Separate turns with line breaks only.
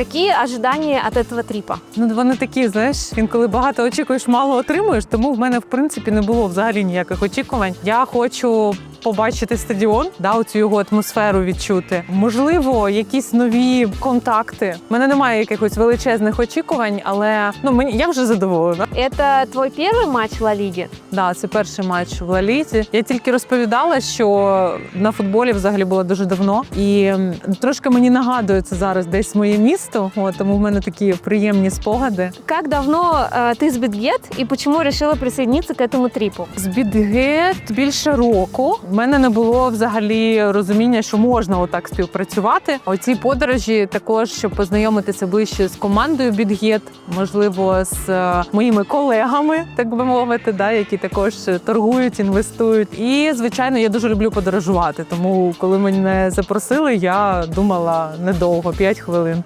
Какие ожидания от этого трипа?
Ну, вони такі, знаєш, інколи багато очікуєш, мало отримуєш. Тому в мене в принципі не було взагалі ніяких очікувань. Я хочу побачити стадіон, да, оцю його атмосферу відчути. Можливо, якісь нові контакти. У мене немає якихось величезних очікувань, але ну мені я вже задоволена.
Это твой первый матч в Ла Лиге?
Да, це перший матч в Лаліті. Я тільки розповідала, що на футболі взагалі була дуже давно, і м, трошки мені нагадує це зараз десь моє місто. От, тому в мене такі приємні спогади.
Как давно э, ты с Битгет и почему решила присоединиться к этому трипу?
З Бідгет більше року. У мене не було взагалі розуміння, що можна отак співпрацювати. Оці подорожі також, щоб познайомитися ближче з командою Бідгет, можливо, з е, моїми колегами, так би мовити, да, які також торгують, інвестують. І звичайно, я дуже люблю подорожувати. Тому, коли мене запросили, я думала недовго 5 хвилин.